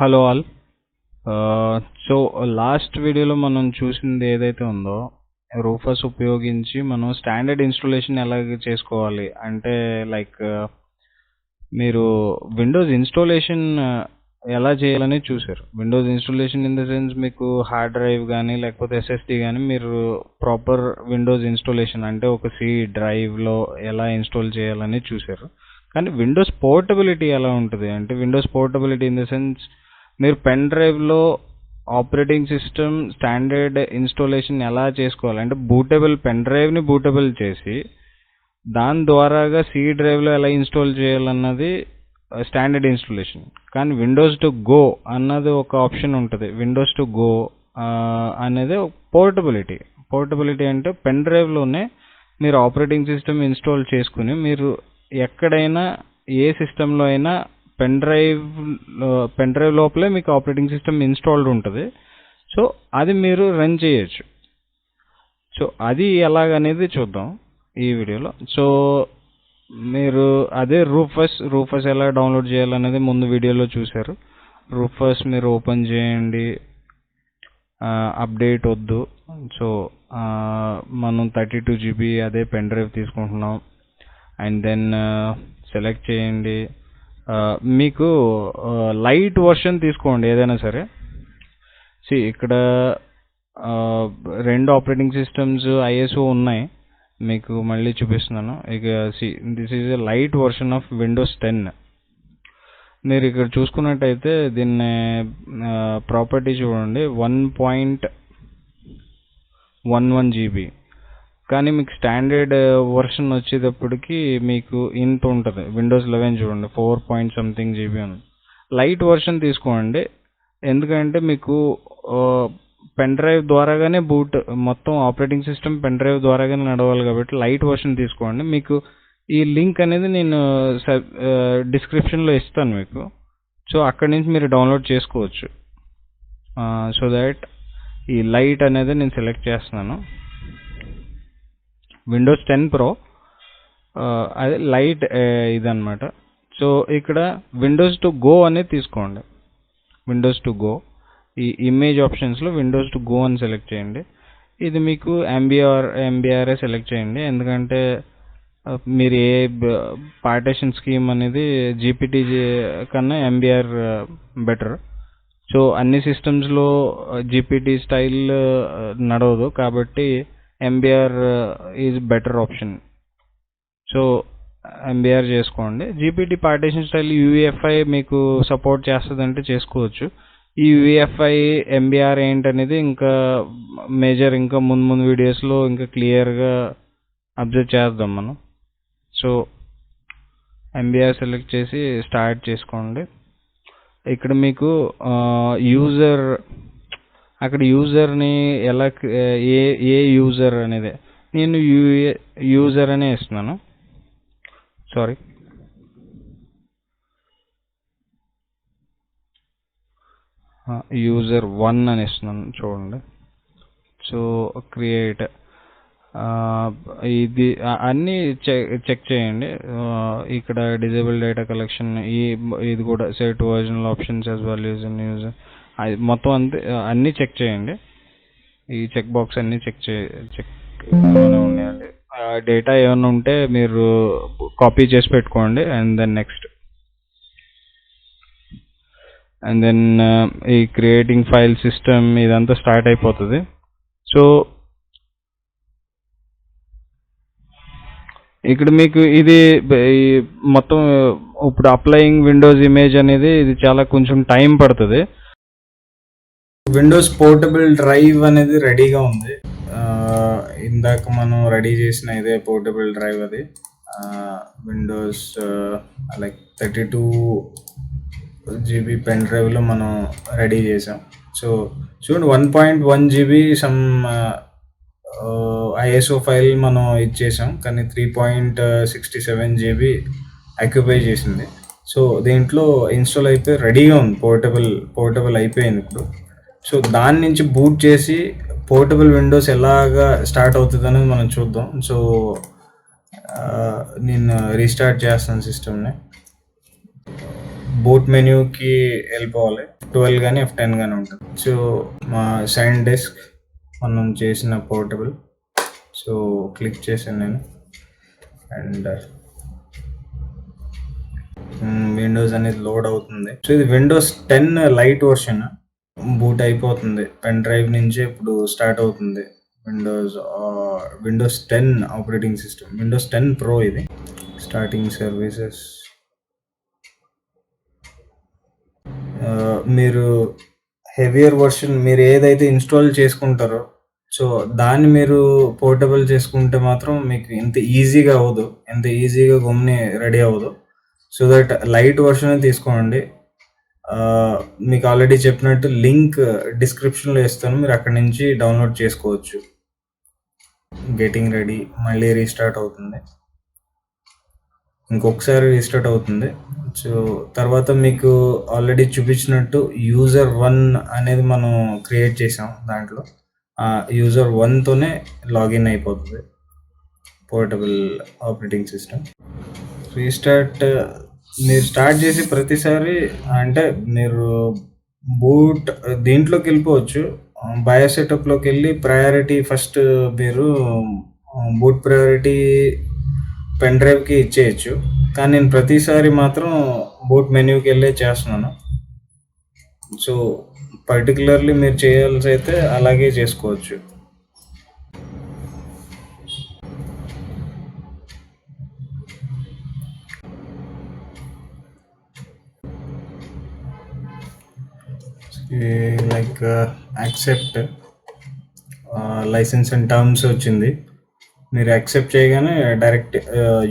Hello all. So last వీడియోలో మనం చూసింది ఏదైతే ఉందో రూఫస్ ఉపయోగించి మనం స్టాండర్డ్ ఇన్స్టాలేషన్ ఎలాగ చేసుకోవాలి? అంటే లైక్ మీరు విండోస్ ఇన్స్టాలేషన్ ఎలా చేయాలని చూసారు Windows installation in the sense మీకు హార్డ్ డ్రైవ్ కానీ లేకపోతే ఎస్ఎస్డి కానీ మీరు ప్రాపర్ విండోస్ ఇన్స్టాలేషన్ అంటే ఒక సి డ్రైవ్లో ఎలా ఇన్స్టాల్ చేయాలని చూసారు కానీ విండోస్ పోర్టబిలిటీ ఎలా ఉంటుంది? అంటే Windows portability in the sense మీరు పెన్ డ్రైవ్లో ఆపరేటింగ్ సిస్టమ్ స్టాండర్డ్ ఇన్స్టాలేషన్ ఎలా చేసుకోవాలి? అంటే బూటబుల్ పెన్ డ్రైవ్ని బూటబుల్ చేసి దాని ద్వారాగా సి డ్రైవ్లో ఎలా ఇన్స్టాల్ చేయాలన్నది స్టాండర్డ్ ఇన్స్టాలేషన్. కానీ విండోస్ టు గో అన్నది ఒక ఆప్షన్ ఉంటుంది. విండోస్ టు గో అనేది పోర్టబిలిటీ. పోర్టబిలిటీ అంటే పెన్ డ్రైవ్లోనే మీరు ఆపరేటింగ్ సిస్టమ్ ఇన్స్టాల్ చేసుకుని మీరు ఎక్కడైనా ఏ సిస్టంలో అయినా పెన్ డ్రైవ్ పెన్ డ్రైవ్ లోపలే మీకు ఆపరేటింగ్ సిస్టమ్ ఇన్స్టాల్డ్ ఉంటుంది. సో అది మీరు రన్ చేయొచ్చు. సో అది ఎలాగనేది చూద్దాం ఈ వీడియోలో. సో మీరు అదే రూఫస్ రూఫస్ ఎలా డౌన్లోడ్ చేయాలనేది ముందు వీడియోలో చూశారు. రూఫస్ మీరు ఓపెన్ చేయండి. అప్డేట్ వద్దు. సో మనం థర్టీ టూ జీబీ అదే పెన్ డ్రైవ్ తీసుకుంటున్నాం. అండ్ దెన్ సెలెక్ట్ చేయండి. మీకు లైట్ వర్షన్ తీసుకోండి ఏదైనా సరే. సి ఇక్కడ రెండు ఆపరేటింగ్ సిస్టమ్స్ ఐఎస్ఓ ఉన్నాయి. మీకు మళ్ళీ చూపిస్తున్నాను. ఇక see this is a light version of Windows ten మీరు ఇక్కడ చూసుకున్నట్టయితే దీన్ని ప్రాపర్టీ చూడండి. One point one one GB కానీ మీకు స్టాండర్డ్ వర్షన్ uh, వచ్చేటప్పటికి మీకు ఇంత ఉంటుంది. విండోస్ లెవెన్ చూడండి ఫోర్ పాయింట్ సంథింగ్ జీబీ ఉంది లైట్ వర్షన్ తీసుకోండి. ఎందుకంటే మీకు uh, పెన్ డ్రైవ్ ద్వారాగానే బూట్ మొత్తం ఆపరేటింగ్ సిస్టమ్ పెన్ డ్రైవ్ ద్వారాగానే నడవాలి కాబట్టి లైట్ వర్షన్ తీసుకోండి. మీకు ఈ లింక్ అనేది నేను uh, డిస్క్రిప్షన్లో ఇస్తాను మీకు. సో అక్కడి నుంచి మీరు డౌన్లోడ్ చేసుకోవచ్చు. సో దాట్ ఈ లైట్ అనేది నేను సెలెక్ట్ చేస్తున్నాను. విండోస్ టెన్ ప్రో అదే లైట్ ఇదనమాట సో ఇక్కడ విండోస్ టు గో అనేది తీసుకోండి. విండోస్ టు గో ఈ ఇమేజ్ ఆప్షన్స్లో విండోస్ టు గో అని సెలెక్ట్ చేయండి. ఇది మీకు ఎంబీఆర్ ఎంబీఆర్ఏ సెలెక్ట్ చేయండి. ఎందుకంటే మీరు ఏ పార్టేషన్ స్కీమ్ అనేది జీపీటీ కన్నా ఎంబీఆర్ బెటర్ సో అన్ని సిస్టమ్స్లో జీపీటీ స్టైల్ నడవదు. కాబట్టి MBR is better option so MBR చేసుకోండి. జీపీటీ పార్టీషన్ స్టైల్ యూఎఫ్ఐ మీకు సపోర్ట్ చేస్తుందంటే చేసుకోవచ్చు. ఈ యూఎఫ్ఐ ఎంబీఆర్ ఏంటనేది ఇంకా మేజర్ ఇంకా ముందు ముందు వీడియోస్లో ఇంకా క్లియర్గా అబ్జర్వ్ చేద్దాం మనం. సో ఎంబీఆర్ సెలెక్ట్ చేసి స్టార్ట్ చేసుకోండి. ఇక్కడ మీకు uh, యూజర్ అక్కడ యూజర్ని ఎలా ఏ ఏ యూజర్ అనేది. నేను యూఏ యూజర్ అనే ఇస్తున్నాను సారీ యూజర్ వన్ అని ఇస్తున్నాను చూడండి. సో క్రియేట్ ఇది అన్నీ చెక్ చేయండి. ఇక్కడ డిజేబుల్ డేటా కలెక్షన్ ఈ ఇది కూడా set వర్జనల్ options as well use user మొత్తం అంతే అన్నీ చెక్ చేయండి. ఈ చెక్ బాక్స్ అన్నీ చెక్ చే చెక్ ఉన్నాయండి డేటా ఏమైనా ఉంటే మీరు కాపీ చేసి పెట్టుకోండి and then next. And then ఈ క్రియేటింగ్ ఫైల్ సిస్టమ్ ఇదంతా స్టార్ట్ అయిపోతుంది. సో ఇక్కడ మీకు ఇది మొత్తం ఇప్పుడు అప్లయింగ్ విండోస్ ఇమేజ్ అనేది ఇది చాలా కొంచెం టైం పడుతుంది. విండోస్ పోర్టబుల్ డ్రైవ్ అనేది రెడీగా ఉంది. ఇందాక మనం రెడీ చేసిన ఇదే పోర్టబుల్ డ్రైవ్ అది. Windows like thirty two GB pen డ్రైవ్లో మనం రెడీ చేసాం. సో చూడండి one point one GB some ISO file మనం ఇచ్చేసాం కానీ three point sixty seven GB occupy చేసింది. సో దీంట్లో ఇన్స్టాల్ అయిపోయి రెడీగా ఉంది. పోర్టబుల్ పోర్టబుల్ అయిపోయింది ఇప్పుడు. సో దాని నుంచి బూట్ చేసి పోర్టబుల్ విండోస్ ఎలాగా స్టార్ట్ అవుతుంది అనేది మనం చూద్దాం. సో నేను రీస్టార్ట్ చేస్తాను సిస్టమ్ని. బూట్ మెన్యూకి వెళ్ళిపోవాలి. ట్వెల్వ్ కానీ ఎఫ్ టెన్ కానీ ఉంటుంది. సో మా సైన్ డెస్క్ మనం చేసిన పోర్టబుల్. సో క్లిక్ చేశాను నేను. అండ్ విండోస్ అనేది లోడ్ అవుతుంది. సో ఇది Windows ten light version. Boot అయిపోతుంది. పెన్ డ్రైవ్ నుంచి ఇప్పుడు స్టార్ట్ అవుతుంది. Windows Windows ten operating system Windows ten pro ఇది. స్టార్టింగ్ సర్వీసెస్ మీరు హెవియర్ వర్షన్ మీరు ఏదైతే ఇన్స్టాల్ చేసుకుంటారో సో దాన్ని మీరు పోర్టబుల్ చేసుకుంటే మాత్రం మీకు ఇంత ఈజీగా అవ్వదు. ఎంత ఈజీగా గమ్ని రెడీ అవ్వదు. సో దట్ లైట్ వర్షన్ తీసుకోండి. మీకు ఆల్రెడీ చెప్పినట్టు లింక్ డిస్క్రిప్షన్లో ఇస్తాను. మీరు అక్కడి నుంచి డౌన్లోడ్ చేసుకోవచ్చు. గెటింగ్ రెడీ మళ్ళీ రీస్టార్ట్ అవుతుంది. ఇంకొకసారి రీస్టార్ట్ అవుతుంది. సో తర్వాత మీకు ఆల్రెడీ చూపించినట్టు యూజర్ వన్ అనేది మనం క్రియేట్ చేసాం దాంట్లో. యూజర్ వన్తోనే లాగిన్ అయిపోతుంది. పోర్టబుల్ ఆపరేటింగ్ సిస్టమ్ రీస్టార్ట్ మీరు స్టార్ట్ చేసి ప్రతిసారి అంటే మీరు బూట్ దీంట్లోకి వెళ్ళిపోవచ్చు బయో సెటప్లోకి వెళ్ళి ప్రయారిటీ ఫస్ట్ మీరు బూట్ ప్రయారిటీ పెన్ డ్రైవ్కి ఇచ్చేయచ్చు. కానీ నేను ప్రతిసారి మాత్రం బూట్ మెన్యూకి వెళ్ళే చేస్తున్నాను. సో పర్టికులర్లీ మీరు చేయాల్సి అయితే అలాగే చేసుకోవచ్చు. Like accept license and terms వచ్చింది. మీరు యాక్సెప్ట్ చేయగానే డైరెక్ట్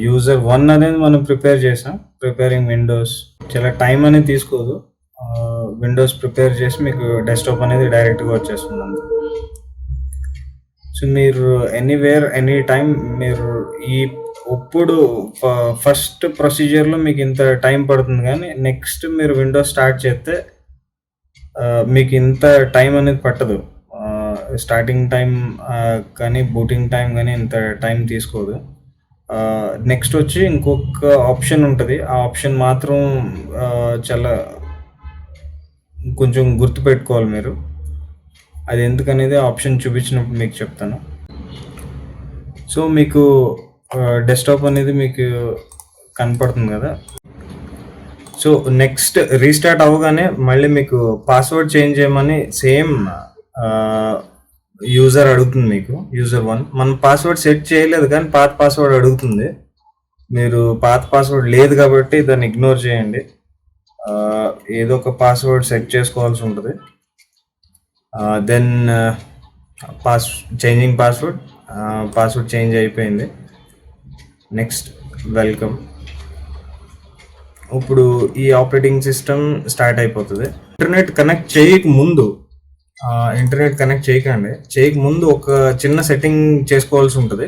యూజర్ వన్ అనేది మనం ప్రిపేర్ చేసాం. ప్రిపేరింగ్ విండోస్ చాలా టైం అనేది తీసుకోదు. Uh, విండోస్ ప్రిపేర్ చేసి మీకు డెస్క్టాప్ అనేది డైరెక్ట్గా వచ్చేస్తుంది అంతే. సో మీరు ఎనీవేర్ ఎనీ టైం మీరు ఈ ఇప్పుడు uh, ఫస్ట్ ప్రొసీజర్లో మీకు ఇంత టైం పడుతుంది కానీ నెక్స్ట్ మీరు విండోస్ స్టార్ట్ చేస్తే మీకు ఇంత టైం అనేది పట్టదు. స్టార్టింగ్ టైం కానీ బూటింగ్ టైం కానీ ఇంత టైం తీసుకోదు. నెక్స్ట్ వచ్చి ఇంకొక ఆప్షన్ ఉంటుంది. ఆ ఆప్షన్ మాత్రం చాలా కొంచెం గుర్తుపెట్టుకోవాలి మీరు. అది ఎందుకనేది ఆప్షన్ చూపించినప్పుడు మీకు చెప్తాను. సో మీకు డెస్క్టాప్ అనేది మీకు కనపడుతుంది కదా? సో నెక్స్ట్ రీస్టార్ట్ అవ్వగానే మళ్ళీ మీకు పాస్వర్డ్ చేంజ్ చేయమని సేమ్ యూజర్ అడుగుతుంది మీకు యూజర్ వన్ మనం పాస్వర్డ్ సెట్ చేయలేదు కానీ పాత పాస్వర్డ్ అడుగుతుంది. మీరు పాత పాస్వర్డ్ లేదు కాబట్టి దాన్ని ఇగ్నోర్ చేయండి. ఏదో ఒక పాస్వర్డ్ సెట్ చేసుకోవాల్సి ఉంటుంది. Then pass changing password password change అయిపోయింది. నెక్స్ట్ వెల్కమ్ ఇప్పుడు ఈ ఆపరేటింగ్ సిస్టమ్ స్టార్ట్ అయిపోతుంది. ఇంటర్నెట్ కనెక్ట్ చేయక ముందు ఇంటర్నెట్ కనెక్ట్ చేయకండి. చేయక ముందు ఒక చిన్న సెట్టింగ్ చేసుకోవాల్సి ఉంటుంది.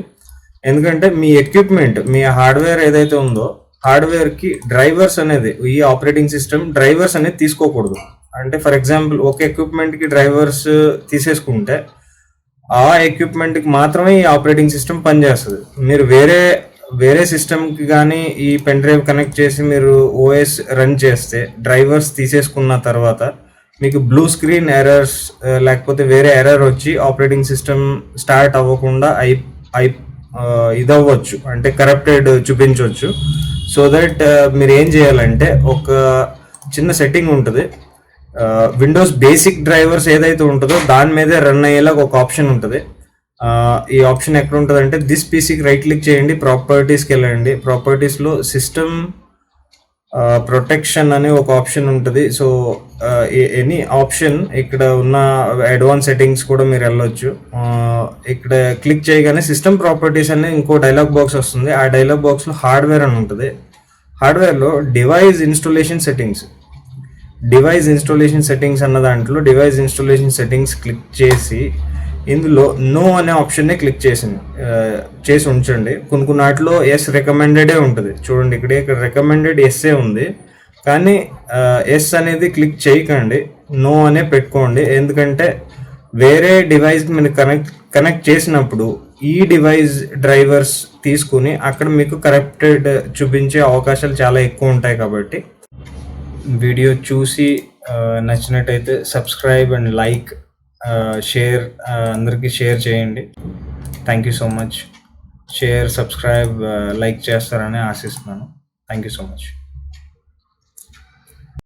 ఎందుకంటే మీ ఎక్విప్మెంట్ మీ హార్డ్వేర్ ఏదైతే ఉందో హార్డ్వేర్కి డ్రైవర్స్ అనేది ఈ ఆపరేటింగ్ సిస్టమ్ డ్రైవర్స్ అనేది తీసుకోకూడదు. అంటే ఫర్ ఎగ్జాంపుల్ ఒక ఎక్విప్మెంట్కి డ్రైవర్స్ తీసేసుకుంటే ఆ ఎక్విప్మెంట్కి మాత్రమే ఈ ఆపరేటింగ్ సిస్టమ్ పనిచేస్తుంది. మీరు వేరే వేరే సిస్టమ్కి కానీ ఈ పెన్ డ్రైవ్ కనెక్ట్ చేసి మీరు ఓఎస్ రన్ చేస్తే డ్రైవర్స్ తీసేసుకున్న తర్వాత మీకు బ్లూ స్క్రీన్ ఎర్రర్స్ లేకపోతే వేరే ఎర్రర్ వచ్చి ఆపరేటింగ్ సిస్టమ్ స్టార్ట్ అవ్వకుండా అయి అయి uh, ఇదవ్వచ్చు. అంటే కరప్టెడ్ చూపించవచ్చు. సో దట్ uh, మీరు ఏం చేయాలంటే ఒక చిన్న సెట్టింగ్ ఉంటుంది. విండోస్ బేసిక్ డ్రైవర్స్ ఏదైతే ఉంటుందో దాని మీదే రన్ అయ్యేలాగా ఒక ఆప్షన్ ఉంటుంది. ఈ ఆప్షన్ ఎక్కడ ఉంటుంది అంటే దిస్ పీసీకి రైట్ క్లిక్ చేయండి ప్రాపర్టీస్కి వెళ్ళండి. ప్రాపర్టీస్లో సిస్టమ్ ప్రొటెక్షన్ అనే ఒక ఆప్షన్ ఉంటుంది. సో ఎనీ ఆప్షన్ ఇక్కడ ఉన్న అడ్వాన్స్ సెట్టింగ్స్ కూడా మీరు వెళ్ళొచ్చు. ఇక్కడ క్లిక్ చేయగానే సిస్టమ్ ప్రాపర్టీస్ అనే ఇంకో డైలాగ్ బాక్స్ వస్తుంది. ఆ డైలాగ్ బాక్స్లో హార్డ్వేర్ అని ఉంటుంది. హార్డ్వేర్లో device installation settings device installation settings అన్న దాంట్లో డివైస్ ఇన్స్టాలేషన్ సెట్టింగ్స్ క్లిక్ చేసి ఇందులో నో అనే ఆప్షన్ని క్లిక్ చేసింది. చేసి ఉంచండి. కొన్ని కొన్ని వాటిలో ఎస్ రికమెండెడే ఉంటుంది. చూడండి ఇక్కడ ఇక్కడ రికమెండెడ్ ఎస్ఏ ఉంది. కానీ ఎస్ అనేది క్లిక్ చేయకండి. నో అనే పెట్టుకోండి. ఎందుకంటే వేరే డివైస్ మీరు కనెక్ట్ కనెక్ట్ చేసినప్పుడు ఈ డివైస్ డ్రైవర్స్ తీసుకుని అక్కడ మీకు కరెక్టెడ్ చూపించే అవకాశాలు చాలా ఎక్కువ ఉంటాయి కాబట్టి వీడియో చూసి నచ్చినట్టయితే సబ్స్క్రైబ్ అండ్ లైక్ షేర్ అందరికీ షేర్ చేయండి. Thank you so much share subscribe like చేస్తారని ఆశిస్తున్నాను. Thank you so much